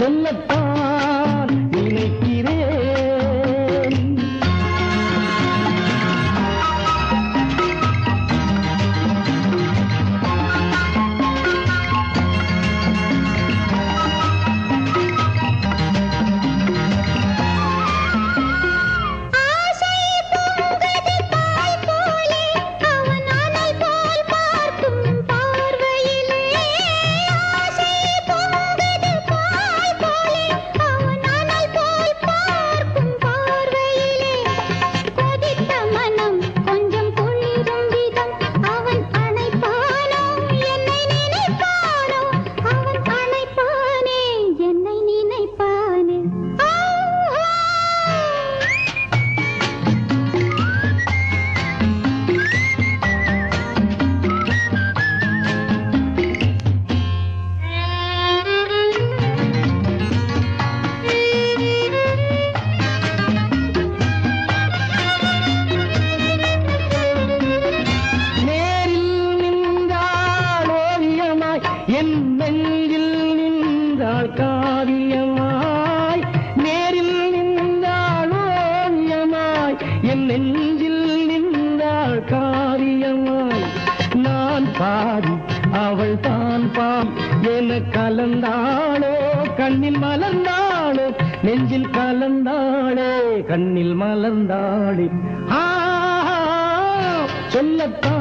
சொல்லத்தான் என் நெஞ்சில் நின்றாள் காவியமாய் நேரில் நின்றாள் ஓவியமாய் என் நெஞ்சில் நின்றாள் காவியமாய் நான் பாடி அவள் தான் பாம் என கலந்தாளோ கண்ணில் மலர்ந்தாளோ நெஞ்சில் கலந்தாளே கண்ணில் மலர்ந்தாளே சொல்லத்தான்